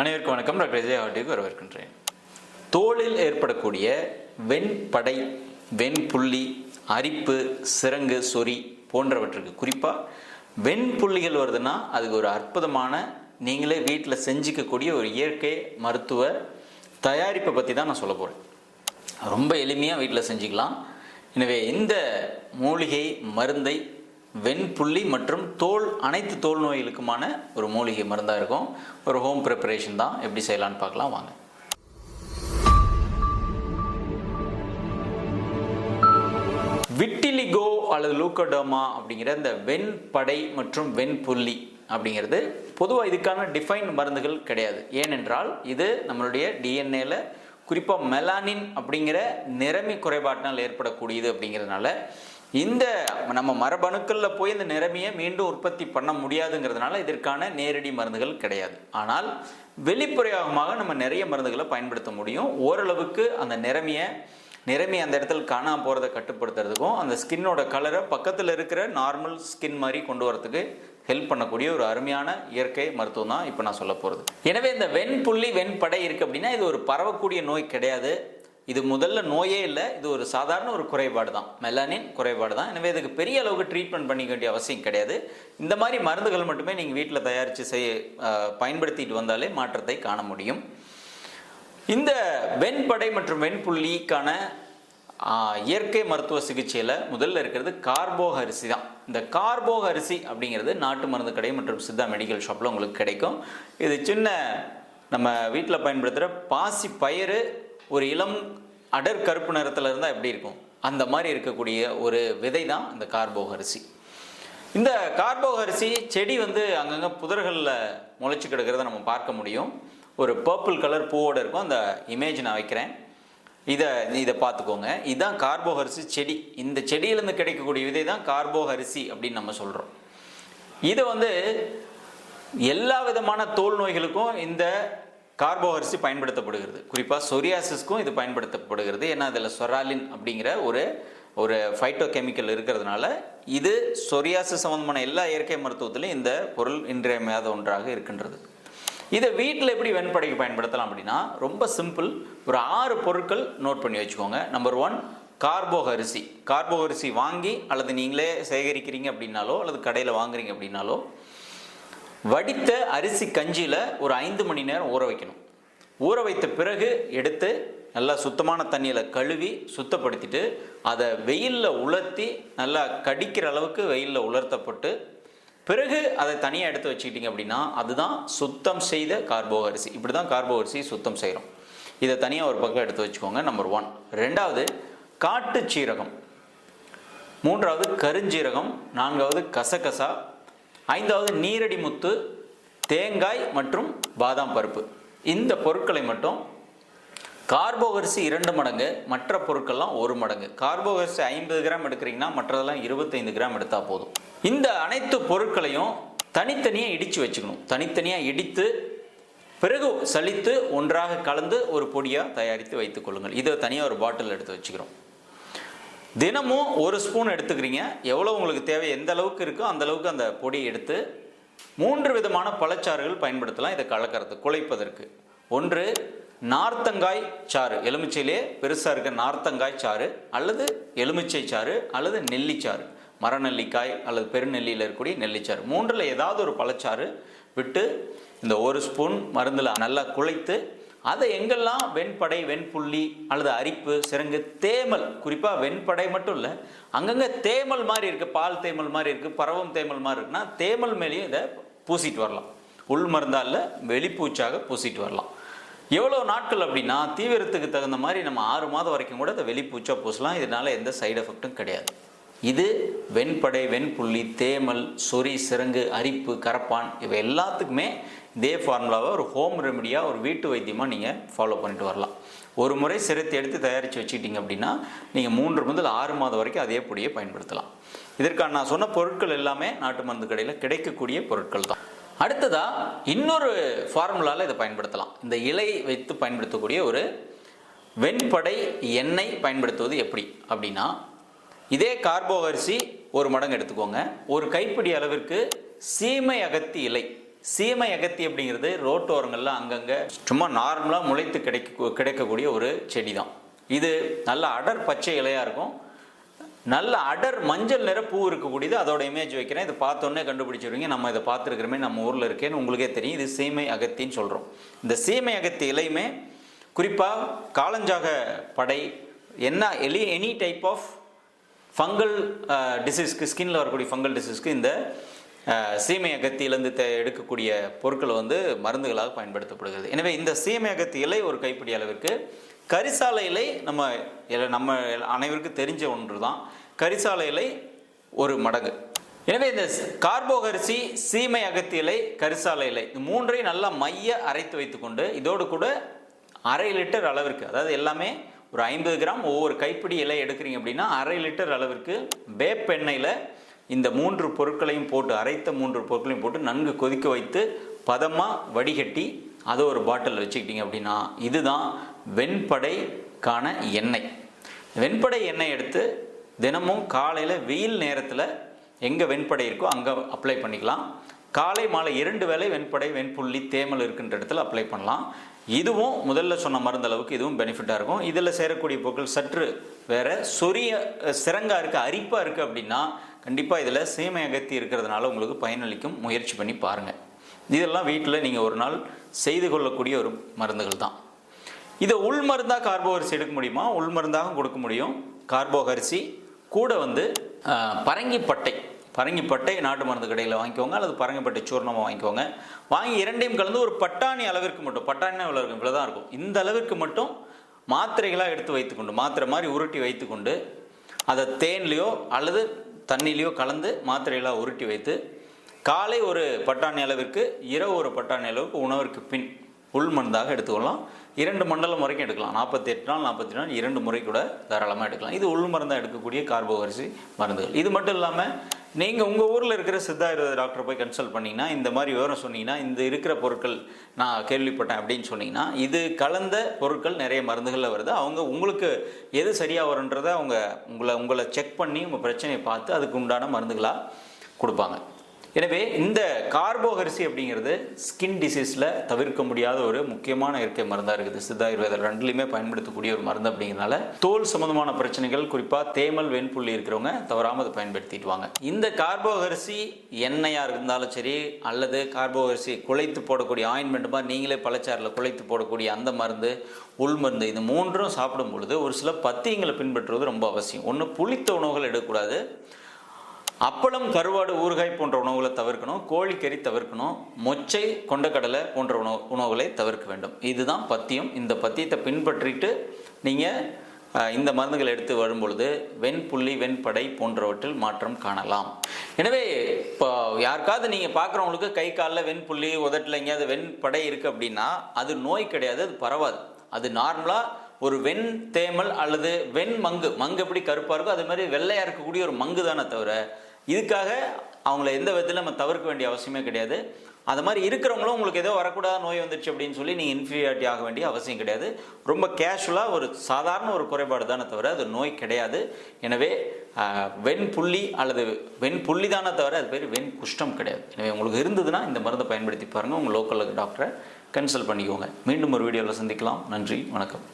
அனைவருக்கும் வணக்கம். டாக்டர் விஜய் ஹாட்டிக்கு வரவேற்கின்றேன். தோளில் ஏற்படக்கூடிய வெண்படை வெண்புள்ளி அரிப்பு சிறங்கு சொறி போன்றவற்றுக்கு குறிப்பாக வெண்புள்ளிகள் வருதுன்னா அதுக்கு ஒரு அற்புதமான நீங்களே வீட்டில் செஞ்சுக்கக்கூடிய ஒரு இயற்கை மருத்துவ தயாரிப்பை பற்றி தான் நான் சொல்ல போகிறேன் ரொம்ப எளிமையாக வீட்டில் செஞ்சுக்கலாம். எனவே இந்த மூலிகை மருந்தை வெண்புள்ளி மற்றும் தோல் அனைத்து தோல் நோய்களுக்குமான ஒரு மூலிகை மருந்தாக இருக்கும் ஒரு ஹோம் ப்ரிப்பரேஷன் தான். எப்படி செய்யலான்னு பார்க்கலாம் வாங்க. விட்டிலிகோ அல்லது லூக்கோடோமா அப்படிங்கிற இந்த வெண்படை மற்றும் வெண்புள்ளி அப்படிங்கிறது பொதுவாக இதுக்கான டிஃபைன் மருந்துகள் கிடையாது. ஏனென்றால் இது நம்மளுடைய டிஎன்ஏல குறிப்பாக மெலானின் அப்படிங்கிற நிறமி குறைபாட்டினால் ஏற்படக்கூடியது அப்படிங்கிறதுனால இந்த நம்ம மரபணுக்களில் போய் இந்த நிறமையை மீண்டும் உற்பத்தி பண்ண முடியாதுங்கிறதுனால இதற்கான நேரடி மருந்துகள் கிடையாது. ஆனால் வெளிப்புறையாகமாக நம்ம நிறைய மருந்துகளை பயன்படுத்த முடியும். ஓரளவுக்கு அந்த நிறமியை நிறமி அந்த இடத்துல காணாம போகிறத கட்டுப்படுத்துறதுக்கும் அந்த ஸ்கின்னோட கலரை பக்கத்தில் இருக்கிற நார்மல் ஸ்கின் மாதிரி கொண்டு வரதுக்கு ஹெல்ப் பண்ணக்கூடிய ஒரு அருமையான இயற்கை மருத்துவம் தான் இப்போ நான் சொல்ல போகிறது எனவே இந்த வெண்புள்ளி வெண்படை இருக்குது அப்படின்னா இது ஒரு பரவக்கூடிய நோய் கிடையாது. இது முதல்ல நோயே இல்லை இது ஒரு சாதாரண ஒரு குறைபாடு தான். மெலானின் குறைபாடு தான். எனவே இதுக்கு பெரிய அளவுக்கு ட்ரீட்மெண்ட் பண்ணிக்க வேண்டிய அவசியம் கிடையாது. இந்த மாதிரி மருந்துகள் மட்டுமே நீங்கள் வீட்டில் தயாரித்து செய்ய பயன்படுத்திட்டு வந்தாலே மாற்றத்தை காண முடியும். இந்த வெண்படை மற்றும் வெண்புள்ளிக்கான இயற்கை மருத்துவ சிகிச்சையில் முதல்ல இருக்கிறது கார்போக அரிசி தான். இந்த கார்போக அரிசி அப்படிங்கிறது நாட்டு மருந்து கடை மற்றும் சித்தா மெடிக்கல் ஷாப்பில் உங்களுக்கு கிடைக்கும். இது சின்ன நம்ம வீட்டில் பயன்படுத்துகிற பாசி பயிறு ஒரு இளம் அடர் கருப்பு நிறத்தில் இருந்தால் எப்படி இருக்கும்? அந்த மாதிரி இருக்கக்கூடிய ஒரு விதை தான் இந்த கார்போகரிசி இந்த கார்போஹரிசி செடி வந்து அங்கங்கே புதர்களில் முளைச்சி கிடக்கிறத நம்ம பார்க்க முடியும். ஒரு பர்பிள் கலர் பூவோட இருக்கும். அந்த இமேஜ் நான் வைக்கிறேன். இதை இதை பார்த்துக்கோங்க. இதுதான் கார்போஹரிசி செடி. இந்த செடியிலேருந்து கிடைக்கக்கூடிய விதை தான் கார்போஹரிசி அப்படின்னு நம்ம சொல்கிறோம் இதை வந்து எல்லா விதமான தோல் நோய்களுக்கும் இந்த கார்போ அரிசி பயன்படுத்தப்படுகிறது. குறிப்பாக சொரியாசிஸ்க்கும் இது பயன்படுத்தப்படுகிறது. ஏன்னா அதில் சொராலின் அப்படிங்கிற ஒரு ஒரு ஃபைட்டோ கெமிக்கல் இருக்கிறதுனால இது சொரியாசிஸ் சம்மந்தமான எல்லா இயற்கை மருத்துவத்திலையும் இந்த பொருள் இன்றியமையாத ஒன்றாக இருக்கின்றது. இதை வீட்டில் எப்படி வெண்படைக்கு பயன்படுத்தலாம் அப்படின்னா ரொம்ப சிம்பிள் ஒரு ஆறு பொருட்கள் நோட் பண்ணி வச்சுக்கோங்க. நம்பர் ஒன் கார்போக அரிசி கார்போக அரிசி வாங்கி அல்லது நீங்களே சேகரிக்கிறீங்க அப்படின்னாலோ அல்லது கடையில் வாங்குறீங்க அப்படின்னாலோ வடித்த அரிசி கஞ்சியில் ஒரு ஐந்து மணி நேரம் ஊற வைக்கணும். ஊற வைத்த பிறகு எடுத்து நல்லா சுத்தமான தண்ணியில் கழுவி சுத்தப்படுத்திட்டு அதை வெயிலில் உலர்த்தி நல்லா கடிக்கிற அளவுக்கு வெயிலில் உலர்த்தப்பட்டு பிறகு அதை தனியாக எடுத்து வச்சுக்கிட்டிங்க அப்படின்னா அதுதான் சுத்தம் செய்த கார்போ அரிசி. இப்படி தான் கார்போ அரிசி சுத்தம் செய்கிறோம் இதை தனியாக ஒரு பக்கம் எடுத்து வச்சுக்கோங்க நம்பர் ஒன் ரெண்டாவது காட்டு சீரகம் மூன்றாவது கருஞ்சீரகம். நான்காவது கசகசா. ஐந்தாவது நீரடி முத்து தேங்காய் மற்றும் பாதாம் பருப்பு. இந்த பொருட்களை மட்டும் கார்போகரிசி இரண்டு மடங்கு மற்ற பொருட்கள்லாம் ஒரு மடங்கு. கார்போகரிசி ஐம்பது கிராம் எடுக்கிறீங்கன்னா மற்றதெல்லாம் இருபத்தைந்து கிராம் எடுத்தால் போதும். இந்த அனைத்து பொருட்களையும் தனித்தனியாக இடித்து வச்சுக்கணும். தனித்தனியாக இடித்து பிறகு சலித்து ஒன்றாக கலந்து ஒரு பொடியாக தயாரித்து வைத்துக் கொள்ளுங்கள். இதை தனியாக ஒரு பாட்டில் எடுத்து வச்சுக்கிறோம். தினமும் ஒரு ஸ்பூன் எடுத்துக்கிறீங்க. எவ்வளோ உங்களுக்கு தேவை எந்த அளவுக்கு இருக்கோ அந்த அளவுக்கு அந்த பொடியை எடுத்து மூன்று விதமான பழச்சாறுகள் பயன்படுத்தலாம். இதை கலக்கிறது குழைப்பதற்கு. ஒன்று நார்த்தங்காய் சாறு. எலுமிச்சையிலே பெருசாக இருக்க நார்த்தங்காய் சாறு அல்லது எலுமிச்சை சாறு அல்லது நெல்லிச்சாறு. மரநெல்லிக்காய் அல்லது பெருநெல்லியில் இருக்கக்கூடிய நெல்லிச்சாறு. மூன்றில் ஏதாவது ஒரு பழச்சாறு விட்டு இந்த ஒரு ஸ்பூன் மருந்தில் நல்லா குழைத்து அதை எங்கெல்லாம் வெண்படை வெண்புள்ளி அல்லது அரிப்பு சிறங்கு தேமல் குறிப்பாக வெண்படை மட்டும் இல்லை அங்கங்கே தேமல் மாதிரி இருக்குது பால் தேமல் மாதிரி இருக்குது பரவும் தேமல் மாதிரி இருக்குன்னா தேமல் மேலேயும் இதை பூசிட்டு வரலாம். உள் மருந்தால் வெளிப்பூச்சாக பூசிட்டு வரலாம். எவ்வளோ நாட்கள் அப்படின்னா தீவிரத்துக்கு தகுந்த மாதிரி நம்ம ஆறு மாதம் வரைக்கும் கூட இதை வெளிப்பூச்சா பூசலாம். இதனால் எந்த சைடு எஃபெக்ட்டும் கிடையாது. இது வெண்படை வெண்புள்ளி தேமல் சொறி சிறங்கு அரிப்பு கரப்பான் இவை எல்லாத்துக்குமே இதே ஃபார்முலாவை ஒரு ஹோம் ரெமடியாக ஒரு வீட்டு வைத்தியமாக நீங்கள் ஃபாலோ பண்ணிட்டு வரலாம். ஒரு முறை சிரத்தை எடுத்து தயாரித்து வச்சுக்கிட்டிங்க அப்படின்னா நீங்கள் மூன்று முதல் ஆறு மாதம் வரைக்கும் அதே பொடியை பயன்படுத்தலாம். இதற்கான நான் சொன்ன பொருட்கள் எல்லாமே நாட்டு மருந்து கடையில் கிடைக்கக்கூடிய பொருட்கள் தான். அடுத்ததாக இன்னொரு ஃபார்முலாவில் இதை பயன்படுத்தலாம். இந்த இலை வைத்து பயன்படுத்தக்கூடிய ஒரு வெண்படை எண்ணெய் பயன்படுத்துவது எப்படி அப்படின்னா இதே கார்போ அரிசி ஒரு மடங்கு எடுத்துக்கோங்க. ஒரு கைப்பிடி அளவிற்கு சீமை அகத்தி இலை. சீமை அகத்தி அப்படிங்கிறது ரோட்டோரங்களில் அங்கங்கே சும்மா நார்மலாக முளைத்து கிடைக்க கிடைக்கக்கூடிய ஒரு செடி தான் இது நல்ல அடர் பச்சை இலையாக இருக்கும். நல்ல அடர் மஞ்சள் நிற பூ இருக்கக்கூடியது அதோட இமேஜ் வைக்கிறேன். இதை பார்த்தோன்னே கண்டுபிடிச்சிருவீங்க. நம்ம இதை பார்த்துருக்கிறோமே நம்ம ஊரில் இருக்கேன்னு உங்களுக்கே தெரியும். இது சீமை அகத்தின்னு சொல்கிறோம் இந்த சீமை அகத்தி இலையுமே குறிப்பாக காலஞ்சாக படை என்ன எலி எனி டைப் ஆஃப் ஃபங்கல் டிசீஸ்க்கு ஸ்கின்ல வரக்கூடிய ஃபங்கல் டிசீஸ்க்கு இந்த சீமை அகத்தியிலேருந்து தே எடுக்கக்கூடிய பொருட்கள் வந்து மருந்துகளாக பயன்படுத்தப்படுகிறது. எனவே இந்த சீமை அகத்தி இலை ஒரு கைப்பிடி அளவிற்கு கரிசாலை இலை நம்ம நம்ம அனைவருக்கும் தெரிஞ்ச ஒன்று தான் கரிசாலை இலை ஒரு மடங்கு. எனவே இந்த கார்போகரிசி சீமை அகத்தி இலை கரிசாலை இலை இந்த மூன்றையும் நல்லா மைய அரைத்து வைத்துக்கொண்டு இதோடு கூட அரை லிட்டர் அளவிற்கு அதாவது எல்லாமே ஒரு ஐம்பது கிராம் ஒவ்வொரு கைப்பிடி இலை எடுக்கிறீங்க அப்படின்னா அரை லிட்டர் அளவிற்கு வேப்பெண்ணெயில் இந்த மூன்று பொருட்களையும் போட்டு அரைத்த மூன்று பொருட்களையும் போட்டு நன்கு கொதிக்க வைத்து பதமாக வடிகட்டி அதை ஒரு பாட்டில் வச்சுக்கிட்டீங்க அப்படின்னா இதுதான் வெண்படைக்கான எண்ணெய். வெண்படை எண்ணெய் எடுத்து தினமும் காலையில் வெயில் நேரத்தில் எங்கே வெண்படை இருக்கோ அங்கே அப்ளை பண்ணிக்கலாம். காலை மாலை இரண்டு வேளை வெண்படை வெண்புள்ளி தேமல் இருக்கின்ற இடத்துல அப்ளை பண்ணலாம். இதுவும் முதல்ல சொன்ன மருந்தளவுக்கு இதுவும் பெனிஃபிட்டாக இருக்கும். இதில் சேரக்கூடிய பொருட்கள் சற்று வேற சொரிய சிறங்காக இருக்குது அரிப்பாக இருக்குது அப்படின்னா கண்டிப்பாக இதில் சீமை அகத்தி இருக்கிறதுனால உங்களுக்கு பயனளிக்கும். முயற்சி பண்ணி பாருங்கள் இதெல்லாம் வீட்டில் நீங்கள் ஒரு நாள் செய்து கொள்ளக்கூடிய ஒரு மருந்துகள் தான். இதை உள் மருந்தாக கார்போகரிசி எடுக்க முடியுமா? உள் மருந்தாகவும் கொடுக்க முடியும். கார்போகரிசி கூட வந்து பரங்கிப்பட்டை பரங்கிப்பட்டை நாட்டு மருந்து கடையில் வாங்கிக்கோங்க அல்லது பரங்கிப்பட்டை சூர்ணமாக வாங்கிக்கோங்க. வாங்கி இரண்டையும் கலந்து ஒரு பட்டாணி அளவிற்கு மட்டும் பட்டாணி இவ்வளோ இருக்கும்? இவ்வளோ தான் இருக்கும். இந்த அளவிற்கு மட்டும் மாத்திரைகளாக எடுத்து வைத்துக்கொண்டு மாத்திரை மாதிரி உருட்டி வைத்துக்கொண்டு அதை தேன்லேயோ அல்லது தண்ணிலேயோ கலந்து மாத்திரைகளாக உருட்டி வைத்து காலை ஒரு பட்டாணி அளவிற்கு இரவு ஒரு பட்டாணி அளவுக்கு உணவிற்கு பின் உள் மருந்தாக எடுத்துக்கொள்ளலாம். இரண்டு மண்டலம் வரைக்கும் எடுக்கலாம். நாற்பத்தி எட்டு நாள் நாற்பத்தி நாள் இரண்டு முறை கூட தாராளமாக எடுக்கலாம். இது உள் மருந்தாக எடுக்கக்கூடிய கார்போவரிசி மருந்துகள். இது மட்டும் இல்லாமல் நீங்கள் உங்கள் ஊரில் இருக்கிற சித்தா ஆயுர்வேத டாக்டர் போய் கன்சல்ட் பண்ணிங்கன்னா இந்த மாதிரி விவரம் சொன்னீங்கன்னா இந்த இருக்கிற பொருட்கள் நான் கேள்விப்பட்டேன் அப்படின்னு சொன்னீங்கன்னா இது கலந்த பொருட்கள் நிறைய மருந்துகளில் வருது. அவங்க உங்களுக்கு எது சரியாக வருன்றதை அவங்க உங்களை உங்களை செக் பண்ணி உங்கள் பிரச்சனையை பார்த்து அதுக்கு உண்டான மருந்துகளாக கொடுப்பாங்க. எனவே இந்த கார்போகரிசி அப்படிங்கிறது ஸ்கின் டிசீஸில் தவிர்க்க முடியாத ஒரு முக்கியமான இயற்கை மருந்தாக இருக்குது. சித்தாயுர்வேதம் ரெண்டுலையுமே பயன்படுத்தக்கூடிய ஒரு மருந்து அப்படிங்கிறனால தோல் சம்பந்தமான பிரச்சனைகள் குறிப்பாக தேமல் வெண்புள்ளி இருக்கிறவங்க தவறாமல் அதை பயன்படுத்திட்டு வாங்க. இந்த கார்போகரிசி எண்ணெயாக இருந்தாலும் சரி அல்லது கார்போகரிசி குழைத்து போடக்கூடிய ஆயின்மெண்ட்டுமா நீங்களே பழச்சாரில் குலைத்து போடக்கூடிய அந்த மருந்து உள் மருந்து இது மூன்றும் சாப்பிடும் பொழுது ஒரு சில பத்தியங்களை பின்பற்றுவது ரொம்ப அவசியம். ஒன்று புளித்த உணவுகள் எடுக்கக்கூடாது. அப்பளம் கருவாடு ஊறுகாய் போன்ற உணவுகளை தவிர்க்கணும். கோழிக்கறி தவிர்க்கணும். மொச்சை கொண்டக்கடலை போன்ற உணவு உணவுகளை தவிர்க்க வேண்டும். இதுதான் பத்தியம். இந்த பத்தியத்தை பின்பற்றிட்டு நீங்கள் இந்த மருந்துகள் எடுத்து வரும்பொழுது வெண்புள்ளி வெண்படை போன்றவற்றில் மாற்றம் காணலாம். எனவே இப்போ யாருக்காவது நீங்கள் பார்க்குறவங்களுக்கு கை காலில் வெண்புள்ளி உதட்டில் எங்கேயாவது வெண்படை இருக்குது அப்படின்னா அது நோய் கிடையாது அது பரவாது. அது நார்மலாக ஒரு வெண் தேமல் அல்லது வெண் மங்கு. மங்கு எப்படி கருப்பாக இருக்கோ அது மாதிரி வெள்ளையாக இருக்கக்கூடிய ஒரு மங்கு தானே தவிர இதுக்காக அவங்கள எந்த விதத்தில் நம்ம தவிர்க்க வேண்டிய அவசியமே கிடையாது. அது மாதிரி இருக்கிறவங்களும் உங்களுக்கு ஏதோ வரக்கூடாத நோய் வந்துருச்சு அப்படின்னு சொல்லி நீங்கள் இன்ஃபீரியாரிட்டி ஆக வேண்டிய அவசியம் கிடையாது. ரொம்ப கேஷுவலாக ஒரு சாதாரண ஒரு குறைபாடு தானே தவிர அது நோய் கிடையாது. எனவே வெண் புள்ளி அல்லது வெண் புள்ளி தானே தவிர அது பேர் வெண் குஷ்டம் கிடையாது. எனவே உங்களுக்கு இருந்ததுன்னா இந்த மருந்தை பயன்படுத்தி பாருங்கள் உங்கள் லோக்கலுக்கு டாக்டரை கன்சல்ட் பண்ணிக்கோங்க. மீண்டும் ஒரு வீடியோவில் சந்திக்கலாம். நன்றி. வணக்கம்.